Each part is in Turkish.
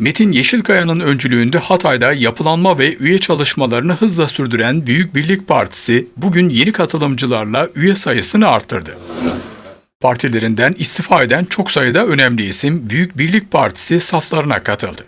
Metin Yeşilkaya'nın öncülüğünde Hatay'da yapılanma ve üye çalışmalarını hızla sürdüren Büyük Birlik Partisi bugün yeni katılımcılarla üye sayısını arttırdı. Partilerinden istifa eden çok sayıda önemli isim Büyük Birlik Partisi saflarına katıldı.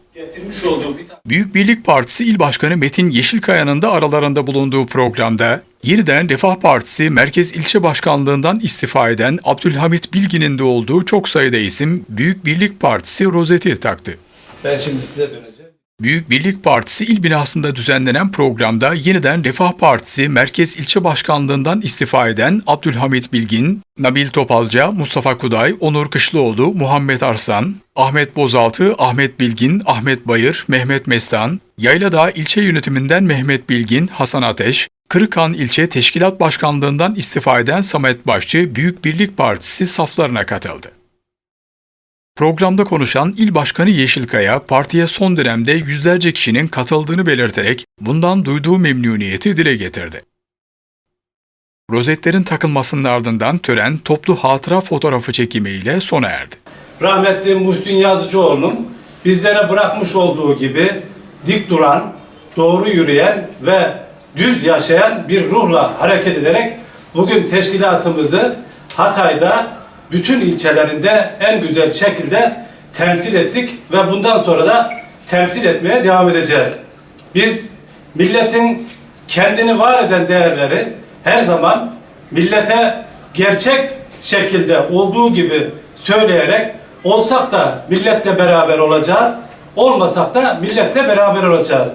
Büyük Birlik Partisi İl Başkanı Metin Yeşilkaya'nın da aralarında bulunduğu programda yeniden Refah Partisi Merkez İlçe Başkanlığından istifa eden Abdülhamit Bilgin'in de olduğu çok sayıda isim Büyük Birlik Partisi rozeti taktı. Ben şimdi size döneceğim. Büyük Birlik Partisi il binasında düzenlenen programda yeniden Refah Partisi Merkez İlçe Başkanlığından istifa eden Abdülhamit Bilgin, Nabil Topalca, Mustafa Kuday, Onur Kışlıoğlu, Muhammed Arslan, Ahmet Bozaltı, Ahmet Bilgin, Ahmet Bayır, Mehmet Mestan, Yayladağ İlçe Yönetiminden Mehmet Bilgin, Hasan Ateş, Kırıkhan İlçe Teşkilat Başkanlığından istifa eden Samet Başçı Büyük Birlik Partisi saflarına katıldı. Programda konuşan İl Başkanı Yeşilkaya, partiye son dönemde yüzlerce kişinin katıldığını belirterek bundan duyduğu memnuniyeti dile getirdi. Rozetlerin takılmasının ardından tören toplu hatıra fotoğrafı çekimiyle sona erdi. Rahmetli Muhsin Yazıcıoğlu'nun bizlere bırakmış olduğu gibi dik duran, doğru yürüyen ve düz yaşayan bir ruhla hareket ederek bugün teşkilatımızı Hatay'da bütün ilçelerinde en güzel şekilde temsil ettik ve bundan sonra da temsil etmeye devam edeceğiz. Biz milletin kendini var eden değerleri her zaman millete gerçek şekilde olduğu gibi söyleyerek olsak da milletle beraber olacağız, olmasak da milletle beraber olacağız.